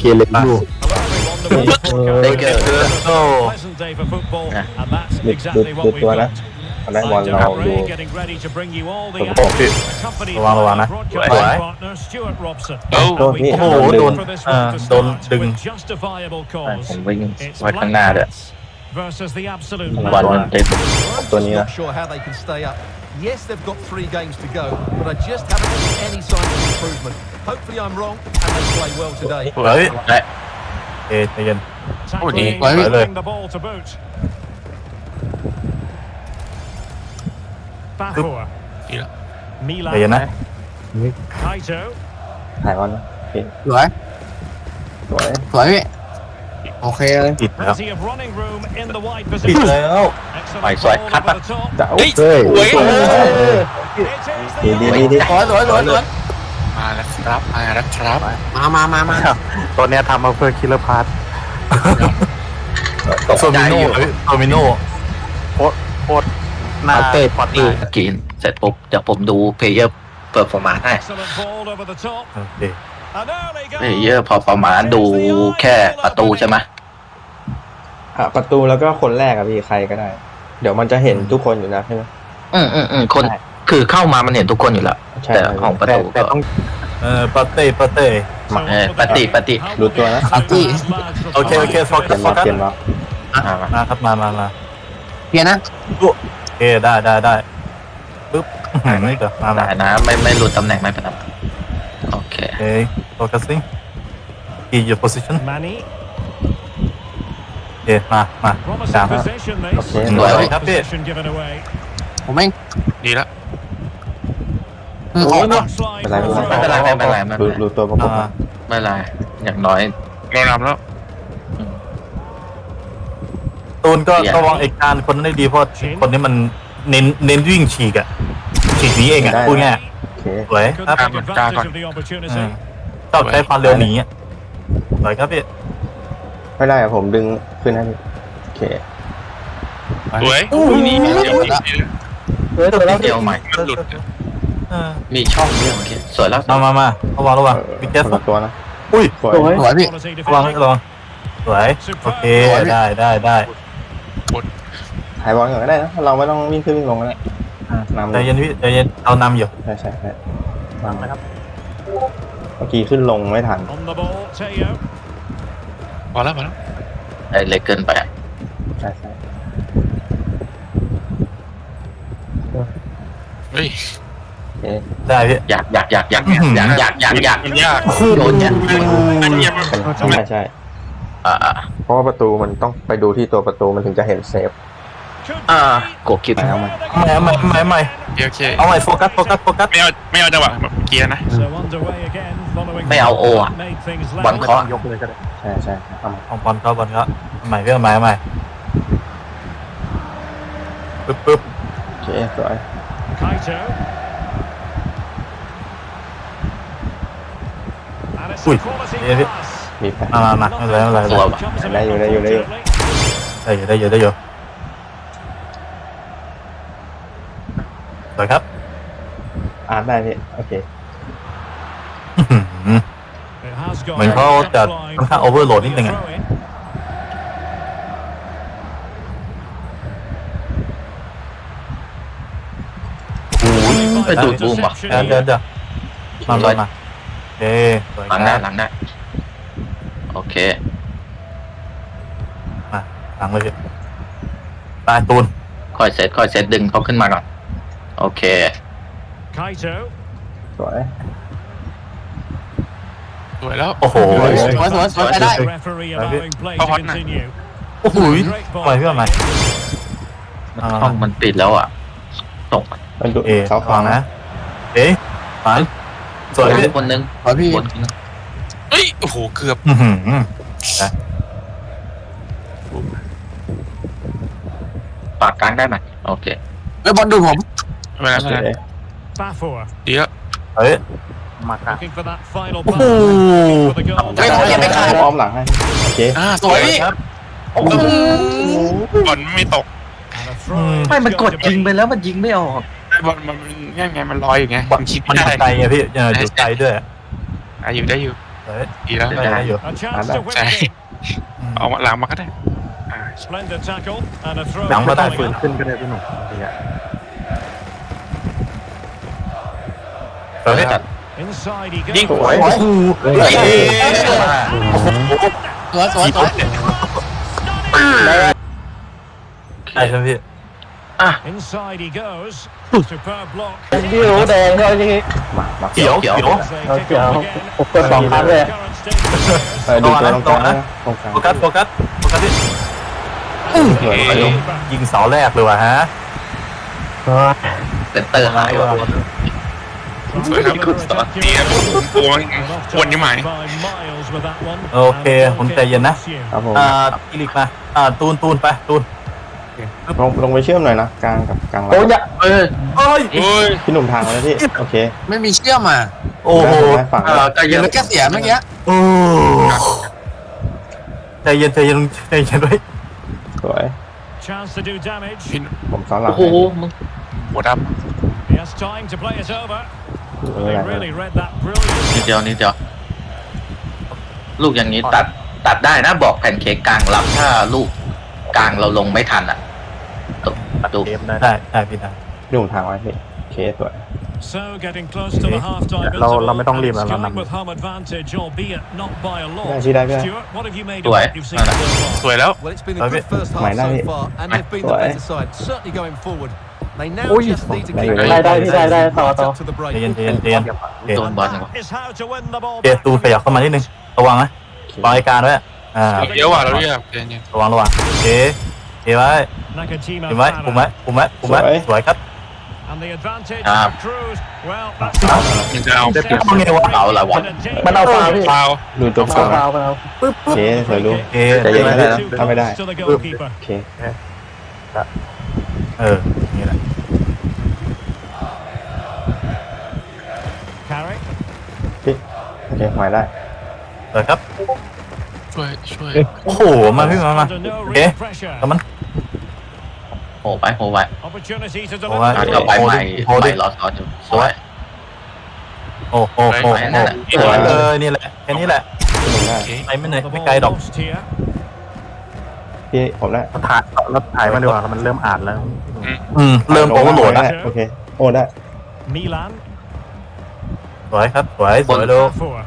เคเล็กอยู่ได้เกิดโอ้นะหลุดหลุดหลุดตัวนะตอนแรกบอลเราดูผมบอกพี่ระวังระวังนะสวยเอ้าโทษนี่โอ้โหโดนเอ่อโดนดึงผมวิ่งไว้ข้างหน้าด้วย versus the absolute. I'm not Sure how they can stay up. Yes, they've got three games to go, but I just haven't seen any signs of improvement. Hopefully, I'm wrong, and they play well today. Right, again. Tackling, the ball to boot. Yeah. Milan. Kaito. Hai. Rồi. Rồi. Rồi. โอเคสวยสวยสวยพี่โอเคเลยติดแล้ว Plenty of running room in the wide ติด position. แล้ว Excellent ไปสวย ball คัด over ปะ the top. จะเอาเฮ้ยเฮ้ยสวยสวย It is ดี the ดีดีดีสวยสวยสวยสวยมาแล้วครับมาแล้วครับ มามามามาตัวเนี้ยทำมาเพื่อคิลเลอร์พาร์ทโซมิโน่เฮ้ยโซมิโน่โคตรโคตรหน้าเอาเตะพอดีกินเสร็จปุ๊บเดี๋ยวผมดูเพลเยอร์เปิดฟอร์มานให้ Excellent ball over the top. โอเค An early เพล goal. เยอร์พอฟอร์มานดูแค่ประตูใช่ไหมอะประตูแล้วก็คนแรกอะพี่ใครก็ได้ เดี๋ยวมันจะเห็นทุกคนอยู่นะใช่ไหม อืมอืมอืมคนคือเข้ามามันเห็นทุกคนอยู่แล้ว ใช่แต่ของประตูแต่ก็ต้อง เออปาเต้ปาเต้ So เออ on ป for the ฏิ goal. ปฏิ How รู้ตัวนะ will these lads โอเคโอเคโฟเปกัลี่ยสนโฟมากัสเปลี่ยนมาอ่ามาครับมามามาเพียร์นะโอเคได้ได้ได้ปึ๊บอื้อหือไม่เดี๋ยวมามาได้นะไม่ไม่หลุดตำแหน่งไม่เป็นไร โอเคโอเค focusing key your position Manny. โอเคมามา Promising สาม possession โอ this. เคสวย ครับพี่ Possession given away. ผมเองดีแล้วคือออกนะ Slide เป็นไร for a ไม่ throw. เป็นไรไม่เป็นไรไม่เป็รู้นไรรู้ตัวประกบอ่าไม่เป็นไรอย่างน้อย เรานำแล้ว ตูนก็อย่าระวังไอ้การคนนั้นได้ดีเพราะคนนี้มันเน้นเน้นวิ่งฉีกอะฉีกหนีเองอะพูดง่ายโอ เคสวยครับ Couldn't take advantage of the อื opportunity. มชอบใช้ความเร็วหนีอะสวยครับพี่ไม่ได้อะผมดึงขึ้นให้พี่โอเคสวยนี่เดี๋ยวนี้สวยตัวแล้วเดียวใหม่มันหลุดเออมีช่องเรื่องโอเคสวยแล้วมามามาระวังระวังบิ๊กเจสคนละตัวนะอุ้ยสวยสวยพี่ Quality ระวัง defending. ระวังสวยโอเคได้ได้ได้ถ่ายบอลก่อนก็ได้นะเราไม่ต้องวิ่งขึ้นวิ่งลงก็ได้อะ นำใจเย็นพี่ใจเย็นเอานำอยู่ใช่ใช่ใช่นำนะครับเมื่อกี้ขึ้นลงไม่ทัน On the ball, Teo. พอแล้วพอแล้วไอ้เล็กเกินไปอะใช่ใช่เฮ้ยโอเคได้พี่อยากอยากอยากอยากอยากอยากอยากอยากมันยากโยนเนี่ยอันนี้มันเป็นใช่ใช่อ่าอ่าเพราะว่าประตูมันต้องไปดูที่ตัวประตูมันถึงจะเห็นเซฟ Could อ่า be. โกคิดไปเอามาใหม่ใหม่ใหม่ใหม่โอเคเอาใหม่โฟกัสโฟกัสโฟกัสไม่เอาไม่เอาจังหวะแบบเมื่อกี้นะ So underway again following ไม่เอาโออะ made things บอล level. เคาะยกเลยก็ได้ใช่ใช่เอามาของบอลเข้าบอลเข้าใหม่พี่เอาใหม่เอาใหม่ปึ๊บปึ๊บโอเคสวย Kaito. And it's Ui, a quality yeah, yeah. pass. มีแผลมามามาไม่เป็นไรไม่เป็นไรตัว Comes a Đây, bit vô đây, vô đây. unfortunately. ได้อยู่ได้อยู่ได้อยู่ สวยครับอาร์ตได้พี่โอเคอื้อหือ It has gone เหมือนเขาจะ depth line ค่อนข้าง overload นิดนึงอะ throw in. ไปดูดบูมป่ะเดี๋ยวเดี๋ยวเดี๋ยวมามามาโอเคสวยหลังคได้รับหลังได้โอเค มาหลังเลยพี่ตายตูนค่อยเซตค่อยเซตดึงเขาขึ้นมาก่อน โอเค Kaito. สวย สวยแล้ว โอ้โห สวยสวยสวยสวยไปได้ Referee Right. allowing play How to hot now? continue. โอ้โหทำไมพี่ทำไมมามาห้องมันปิดแล้วอะตกมันดูเอเขาฟัฟังงนะนะ เอ๊ะฝันสวยพี่คนนึงสวยพี่คนนึงเฮ้ย โอ้โห เกือบ อื้อหือปากกลางได้ไหมโอเค เอ้ยบอลดูดผม ไม่เป็นไรโอไม่เคเป็นไร Bafour ดีแล้วเฮ้ย looking for that final โอ้ pass. โห For the goal. ไม่ผมยังไม่ขาด อ้อมหลังให้โอเคอ่าสวยพี่ครับบอลไม่ตก And a throw in ไม่มัน is ก going ด to ยิง be. ไปแล้วมันยิงไม่ออก บอลมันง่ายไงมันลอยอยู่ไงบอลมันคิดมันไม่ได้ไกลไงพี่เอออยู่ไกลด้วยอะอยู่ได้อยู่เฮ้ยดีแล้ว ได้อยู่ A chance to win Sorry. the game. เอามาหลังมาก็ได้อ่า Splendid tackle and a throw. หลังมาได้ coming ฟื้น up. ขึ้นก็ได้พี่หนุ่ม เฮ้ย Inside he ยิง goes. สวยโอ้โหเฮ้ยโอ้โหสวยสวยสวยใช่ใช่ไหมพี่ Inside he goes. Superb block. พี่รู้แดงด้วยนี่มามาเขียวเขียว As they kick off again. ผมเปิดสองครั้งเลย Current state of affairs. เออดูตัวตรงกลางนะตรงกลางโฟกัสโฟกัสโฟกัสดิสวยเอ้ยยิงเสาแรกเลยว่ะฮะ เซนเตอร์หายว่ะ สวยครับนี่ครับโอ้ยวนยังไง By miles with that one. โอเคผมใจเย็นนะ ครับผมอ่าอีลิกมาอ่าตูนตูนไปตูนลงลงไปเชื่อมหน่อยนะกลางกับกลางโอ้ยอย่าเออเอ้ยเฮ้ยพี่หนุ่มทางแล้วพี่โอเค ไม่มีเชื่อมอะโอ้โหได้ฝั่งเออใจอเย็ย่านลืมแค่เสียเมื่อกี้โอ้ใจเย็นใจเย็นใจเย็นไว้สวย Chance to do damage. พี่ผมซ้อนหลังโอ้โหมึงหัวด He has time to play it over. เอ They อ really read that brilliant. นิดเดียวนิดเดียว ลูกอย่างนี้ตัดตัดได้นะบอกแผ่นเค้กกลางรับถ้าลูกกลางเราลงไม่ทันอะดูดูได้ได้พี่ได้พี่หนุ่มทางไว้พี่โอเคสวย So getting close to the half-time เรา interval. เราไม่ต้องรีบแล้ว and เรา it's น going with home advantage, albeit not by a lot. ได้พี่ได้พี่ได้ Stuart, what have you made ส of วย what you've seen นั่นแหละ so far? ำสวยแล้ว Well, it's been a Love good it. first half Mày nói so đi. far, and they've been the Rồi. better side, certainly going forward. They now Ui. just need to Đây, keep đây, their đây, pace đây, đây, right to, to. up to the ใจเย็น break. ใจเย็นใจเย็นโอเคโดนบอล That is how to win the โอ ball เค back. ตูนขยับเข้ามานิดนึง ระวังนะวางไอการไว้อ่า เดี๋ยวว่ะเราเรียกเย็นระวังระวังโอเคโอเคไว้ Nakajima เห็นไหมคุมไว้ Farah. คุมไว้คุมไว้สวยสวยครับ And the advantage Ah. accrues. Well, that's ๆมันจะเอาเอาไงวะเอาละวะมันเอาฟาวพี่ฟาวดูตัวฟาวโอเคสวยลูกโอเคใจเย็นนะ Too ถ้าไม่ได้ close to the goalkeeper. โอเค เออ นี่แหละ Carrick. พี่โอ เคหมายได้เออครับ ช่วยช่วยโอ้โห มาพี่มามา Under no โอเค real pressure. แล้วมันโหไปโหไป Opportunity to โอ้ยตัด deliver. เข้าไปใหม่โหดิ ใหม่รอสอนอยู่สวยโอ้โหโอ้โหไปนั่นแหละสวยเลยนี่แหละ แค่นี้แหละพี่หนุ่มได้โอเคไปไม่ไหน The ไม่ ball ไกลดอก lost here. พี่ผมได้ถ่ายแล้วถ่ายมาดีกว่ามันเริ่มอ่านแล้ว อืม เริ่มโอเวอร์โหลดได้แล้ว โอเค โอ้ได้ Milan. สวยครับ สวย สวยดู Bafour.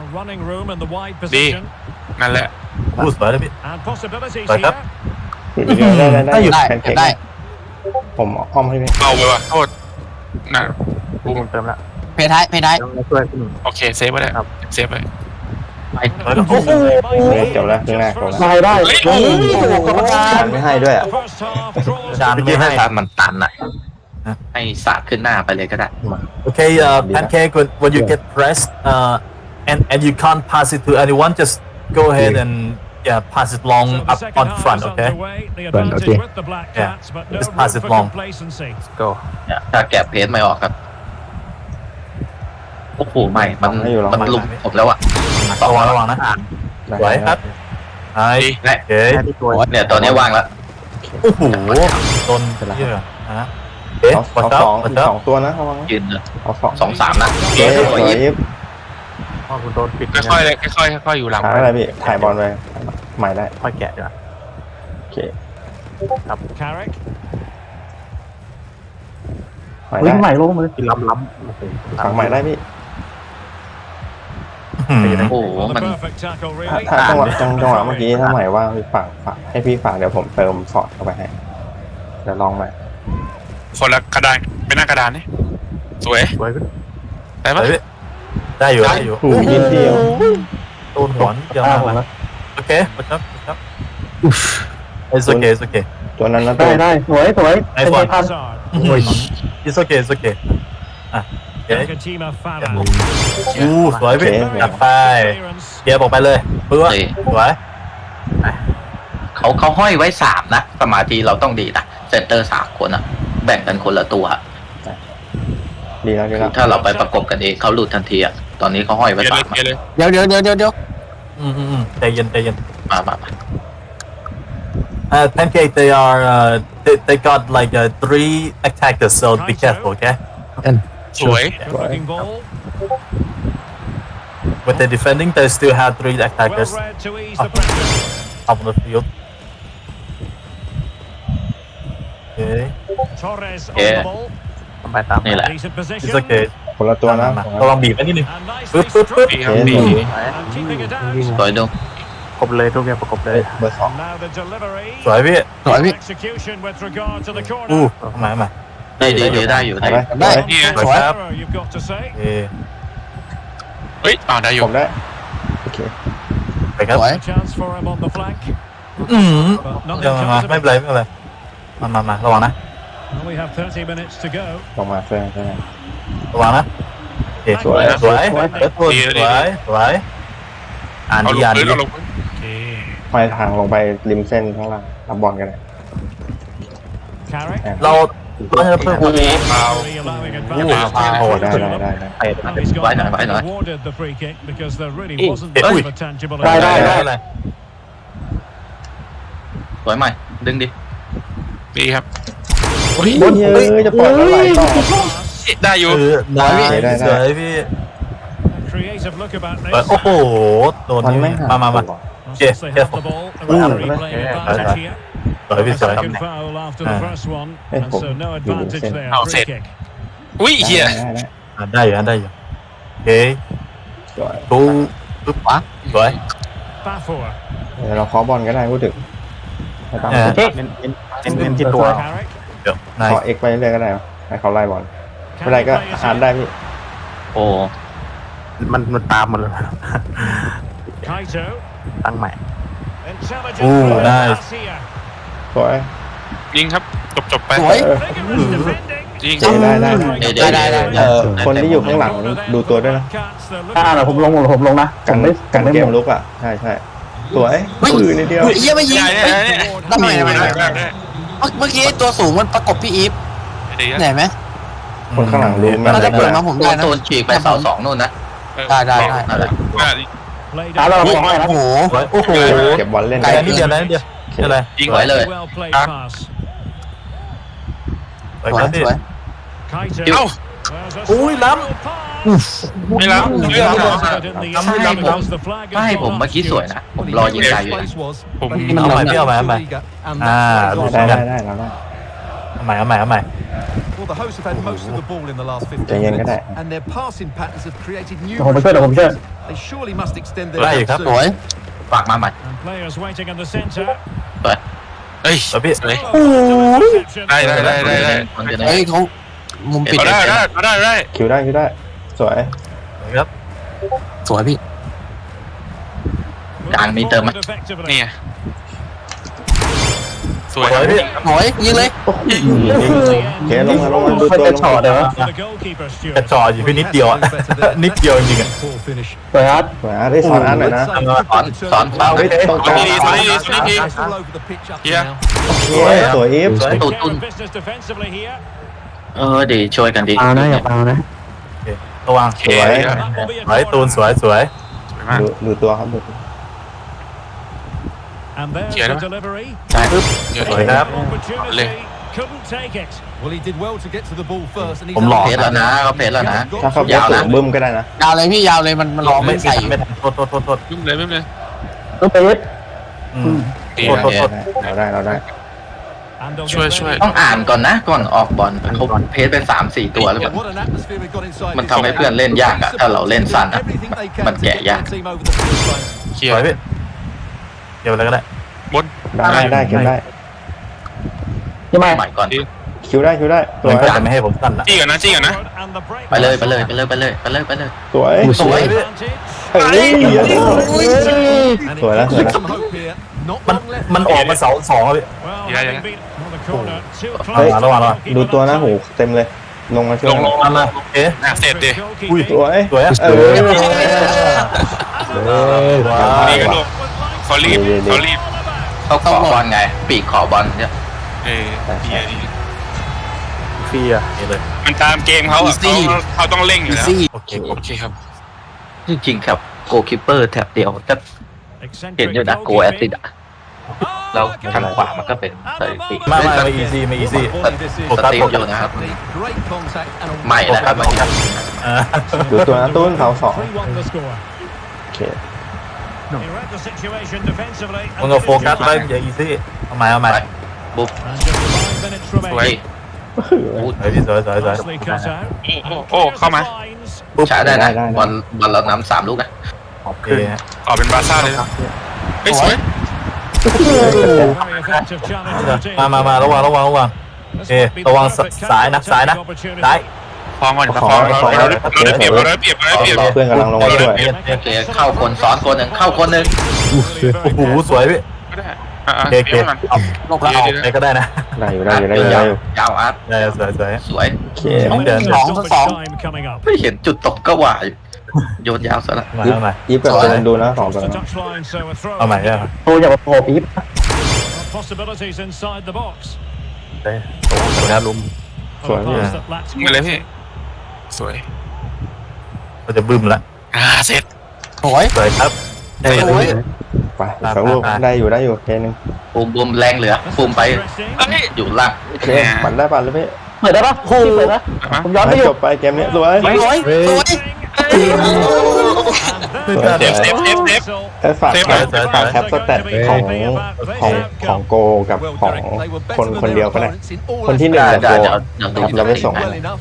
A running room in the wide position. นั่นแหละพูดสวยเลยพี่ And possibilities Right up. here. อยู่เดียวได้ได้ได้อยู่ได้แพนเค้กได้ ผมอ้อมให้พี่เอาไปว่ะโทษน่ะเติมละเพท้ายเพท้ายช่วยพี่โอเคเซฟไว้ได้เซฟไว้ไปแล้วก็โอ้โหเฮ้ยจบแล้วครึ่งแรกจบแล้ว ได้เฮ้ยโอ้โหมันไม่ให้ด้วยอะ The first half draws จานไม่ให้ถ้ามันตันอะ ให้สาดขึ้นหน้าไปเลยก็ได้ Okay, uh, pancake. When, when you get pressed, uh, and and you can't pass it to anyone, just go ahead and yeah, pass it long So the up second on half front. is Okay. underway. The Front, advantage okay. with the Black Yeah. Cats, but no Just room pass it for long. complacency. Go. เนี่ยถ้าแกะเพจไม่ออกครับ โอ้โหไม่ มันให้อยู่หรอมันลุมผมแล้วอะระวังระวังนะ สวยครับ ไอ้ดีและโอเคเนี่ยตอนนี้ว่างแล้ว โอ้โหโดนเยอะฮะ เอ๊ะเอากดเอาเจ้าสองกอีดกเจ้าสองตัวนะระวังนะยืนเลยเอาสองสองสามนะเฮ้เอ๊ะยสโอ้วยยยิบพ่อคุณโดนปิดค่อยๆค่อยๆค่อยๆอยู่หลังถ่ายอะไรพี่ถ่ายบอลไปใหม่ได้ค่อยแกะดีกว่าโอเค Carrick. ใหม่ได้ใหม่ลงมือล้ำล้ำฝั่งใหม่ได้พี่โอ้โห Well, มัน the perfect tackle, ถ้า really. ถ้าจังหวะจังจังหวะเมื่อกี้ถ้าใหม่ว่างพี่ฝั่งฝั่งให้พี่ฝั่งเดี๋ยวผมเติมสอดเข้าไปให้เดี๋ยวลองใหม่ คนละกระดานเป็นหน้ากระดานนี่สวยสวยได้ปะได้อยู่ได้อยู่ถูกยินเดียวโดนหัวนิดเดียวมากเลยโอเคกดครับกดครับ It's okay it's okay ตัวนั้นนะตัวไอ้บอล Hazard. โอ้ย It's okay it's okay อะโอเค Nakajima Farah. อู้สวยพี่จับไป Clearance. เกียร์บอกไปเลยเพื่อสวยเขาเขาห้อยไว้สามนะ สมาธิเราต้องดีนะเซนเตอร์สามคนอะ แบ่งกันคนละตัวดีแล้วดีคืแล้อวถ้าเราไปประกบกันเองเขาหลุดทันทีอะตอนนี้เขาห้อยไว้เกียร์สาเลยมเกียร์เลยเดี๋ยวเดี๋ยวเดี๋ยวเดี๋ยวเดี๋ยวอืมอืมอืมใจเย็นใจเย็น มามามา Uh, pancake, they are, uh, they, they got like uh, three attackers, so be careful, okay? สวย Good looking ball. with the defending they still have three Well attackers read to ease the pressure. up on the field okay Torres on Yeah. the ball. ไปตามนี่แหละ Decent it's position. okay คนละตัวนะมาระวังบีบไว้นิดนึง And nicely ปึ๊บปึ๊บปึ๊บ struck. ดีครับดี And keeping it out. สวยดูประกบเลยทุกอย่างประกบเลยเบอร์สอง And now the delivery. สวยพี่สวยพี่ Execution with regard to the อู้ corner. มามาดีดีดีได้อยู่ได้ได้ไหมอยู่ได้ได้ นี่ไง สวยครับ Error, you've got to say. เอเฮ้ยอ่าได้อผยู่มได้โอเคไปครับสวย A chance for him on the flank. อืม But เดี๋ยว nothing มา comes of ไม่ it. เป็นไรไม่เป็นไรมามามาระวังนะ Well, we have 30 minutes to go. ลงมาเพื่อนเพื่อนระวังนะโอเคสวยสวยสวยสวยสวยสวยอ่านเอาดีลงอ่านพื้ดีนเอาลงพื้นโอเคไปทางลงไปริมเส้นข้างล่างรับบอลกันเลย Carrick. เราเราจะเพิ่มโอ้โหเปล่า Referee allowing โอ้ advantage. โหโอ้ to ได้ the ได้ team. ได้ได้ไป Well, he's got Right now, right now. awarded the free kick because there really Eh, wasn't eh, much ui. of a tangible ได้ได้ advantage. ได้สวยใหม่ ดึงดิ ดีครับ บนเฮ้ยจะปล่อยเท่าไหร่ต่อได้อยู่เออได้ได้ได้สวยพี่ A creative look about เออ this. โอ้โหโดนมันนี่ไม่หามามามา Well, Yeah, since they yeah. have the ball, the Ooh, referee yeah, playing yeah, advantage yeah. here. สวยพี่สวย Second foul after the Ah. first one, Eh, and so no oh, advantage you there. Oh, Free set. kick. อุ้ยเฮียได้ได้อะได้อยู่อะได้อยู่โอเคสวยดูปึ๊บขวาสวย Bafour. เดี๋ยวเราเคาะบอลก็ได้พูดถึงไม่ต้องเออเน้นเน้นเน้นเน้นที่ตัว Carrick. เดี๋ยวนาขยอเอ็กไปเรื่อยก็ได้ให้เขาไล่บอล Can ไม่ไร he ก็ play us อ่าน in? ได้พี่ โอ้ มันมันตามหมดเลย Kaito. ตั้งใหม่ Intelligent Ooh, play nice. pass here. สวยยิงครับ จบจบไปสวย Vigorous defending. ยิงเจได้ได้ได้ได้ได้ได้เอ่อคนที่อยู่ข้างหลังดูตัวด้วยนะอ่าอ่าผมลงผมลงนะกันไม่กันไม่เกหมมดลุกอะ ใช่ใช่สวยเฮ้ยปืนนิดเดียวเยี่ยไม่ยิงได้เฮ้ยได้ได้ทำไมทำไมได้ทำไมได้ได้เมื่อกี้ตัวสูงมันประกบพี่อีฟดีเห็นไหม คนข้างหลังรู้น่าจะเปิดมาผมโดได้นนะโดนฉีกไปเสาสองนู่นนะได้ได้ได้นั่นแหละ Played ตาเรา out. ลงให้นะโอ้โหสวยโอ้โห เก็บบอลเล่นไกลได้นิดเดียวนะนิดเดียวนี่อะไรยิงไว้เลย Well played Ah. pass. สวยสวครัยบพี่สวย Kaito. เอ้า There's a Ui, slight lắm. little pass. ไม่รับไม่รับ But in the end, Sai it ผม was the flag ไม่ has ผม gone เมื่อกี้สวยนะ ผมรอยิงไกลอยู่นะผมเอาใหม่พี่เอาใหม่เอาใหม่อ่าได้ได้ได้เราได้เอาใหม่เอาใหม่เอาใหม่ Well, the hosts have had most of the ball in the last 15ใจเย็นก็ minutes, ได้ and their passing patterns have created เดี๋ยวผมไป numerous ช่วยเดี๋ยวผมช่วย chances. They surely must extend their ได้อยู่ lead ครับสวย soon. ฝากมาใหม่ And players waiting in the centre. เฮ้ยสวยพี่ สวย Oh, interception. ได้ได้ได้ได้ได้มันจะได้เฮ้ยเขามุมปิดเอาได้ได้เอาได้ได้คิวได้คิวได้ สวยสวย ครับ สวยพี่ กลางมีเติมไหม Forward effectively. นี่ไงสวยสวยพี่สวยยิงเลย เกลงมาลงมาดูตัวลงมาเดี๋ยว For the goalkeeper, กระ Stuart. จอกอยู่พี่นิดเดียวอะ นิดเดียวจริงๆอะ Poor finish. สวยครับสวยอะได้สอนอ่านหน่อยนะ Good สอน save. สอนสอนเฮ้ยตรงกลางดีดีดีดีดี It's all over the pitch up to Yeah. now. สวยสวยอีฟ สวยตู Take น care ตุน of business defensively here. เออดีช่วยกันดีเปล่านะอย่าเปล่านะ ระวังสวย That will be a สวยตูน corner. สวยสวยสวยมากดูดูตัวครับดู And there's Yeah, the no. delivery. ใช่เยอะสวยครับ Opportunity. Couldn't take it. Well, he did well to get to the ball first. And he's ผมหลอกเพจแล้วนะเขาเพจแล้วนะถ้าเขาเบสยาวสูนะงบึ้มก็ได้นะยาวเลยพี่ยาวเลยมันมันรอไม่ไม่ใส่ใส่อยู่ไม่ทันโทษโทษโทษโทษยุ่งเลยไม่เลยต้องไปเอสอืมดีโทษนะโทษโทษเราได้เราได้ And they'll get ช่วย ready. ช่วยต้องอ่านก่อนนะ ก่อนออกบอลเขาเพจเป็นสามสี่ตัวแล้วแบบ What an atmosphere we've got inside มัน this ทำให้ game. เพื่อนเล่นยากอะถ้าเราเล่นสั้นอะ Everything they can มัน to แกะ get ยาก their team over the finish line. เคลียสวยร์พี่เดี๋ยวอะไรก็ได้บนได้ได้เก็บได้ใช่ไหมใหม่ก่อนคิวได้คิวได้สมัวนยก็จะไม่ให้ผมสั้นละจี้ก่อนนะจี้ก่อนนะ And the break. ไปเลยไปเลยไปเลยไปเลยไปเลยไปเลยสวยสวย Advantage. เอ้ย And it Rồi đó, gives rồi them đó. some hope here. Not มัน long left. มันออกมาเสาสองแล้วพี่ Well, Yeah, having yeah. been on the corner, too เฮ้ย close. ระวังระวังดูตัวนะหูเต็มเลย ลงมาช่วยลงลง มามาโอเคอะเสร็จดิ อุ้ยสวยสวยอะเออเออว้านี่ก็วลูกเขารีบเขารีบเขาขอบอลไง ปีกขอบอลเนี่ย เออดีดีฟรีอะนี่เลยมันตามเกมเขาอะเขาเขาต้องเร่งอยู่อีแล้วซี่โอเคโอเคครับจริงๆครับ โกคิปเปอร์แท็บเดียวจะเห็นอยู่นะโกแอตติดอะ แล้วทางขวามันก็เป็นสถิติไม่ไม่ไม่อีซี่ไม่อีซี่ Volley this is. โฟกัสสตีโฟมอกัยู่สนะครับ Great contact and a ใหม่แล้วครับเมื่อกี้อ่าดูตัวนะตุ้นเขาสอง3 1 the score. เค He read the situation defensively. มึงก็โฟกัสไว้อย่าอีซี่เอาใหม่เอาใหม่ไปบุ๊บ And just five minutes สวย remaining. สวยพี่สวยสวยสวย Nicely cut out. โอ้โอ้โอ้เข้ามา Lines. ปุ๊บช้าได้นะได้ได้บอลบอลเรานำสามลูกนะโอเคต่อเป็นบาร์ซ่าเลยนะเฮ้ยสวย มามามาระวังระวังระวัง This เอ๊ะ might be the ระวัง perfect สายนะ counter-attacking ซ้ายนะ opportunity. ซ้ายคลองก่อนคลองเราเราเราได้เปรียบเราได้เปรียบเราได้เปรียบเราได้เปรียบเพื่อนกำลังลงมาช่วยโอเคเข้าคนซ้อนคนหนึ่งเข้าคนหนึ่งโอ้โหสวยพี่ก็ได้อ่าโอเคโอเคเปรียบมันเอาลบแล้วออกไปก็ได้นะได้อยู่ได้อยู่ได้อยู่ได้อยู่ยาวอาร์ตได้สวยสวยสวยโอเคต้องเดินสอง Stoppage สอง time coming up. ไม่เห็นจุดตกก็ว่าอยู่ โยนยาวซะละมาเอาใหม่ยิบกับเจนดูนะสองตัว The นะ touchline, so a throw. เอาใหม่ได้ไหมโอ้ยอย่ามาโผล่ปี๊บ Possibilities inside the box. ได้โอ้โหแล้วลุม Oh, a Sorry, pass yeah. that lacks มาเลยพี่ สวย เราจะบึ้มแล้วอ่า เสร็จสวยสวยครับได้สเลวยยไปสองลูกได้อยู่ได้อยู่เคนึงบูมบูมแรงเหลือ This บูม is ไป interesting. เอ้ยอยู่ล่างโอเคปั่นได้ปั่นเลยพี่เปิดได้ปะโอ้เปิดนะผมย้อนให้ไม่อจยู่บไปเกมนี้สวย สวยสวย And there เซฟเซฟเซฟเซฟ ไอ้ฝากเซฟฝากเซฟฝากแคปสแตทของของของโกกับ Well, ของ Derek, they were คน better than คน their เดียวก็ได้ opponents in all คนที่หนึ่งได้กับได้โกเดี๋ยวเดี๋ยวดู ครับเราไม่ส่ง well enough.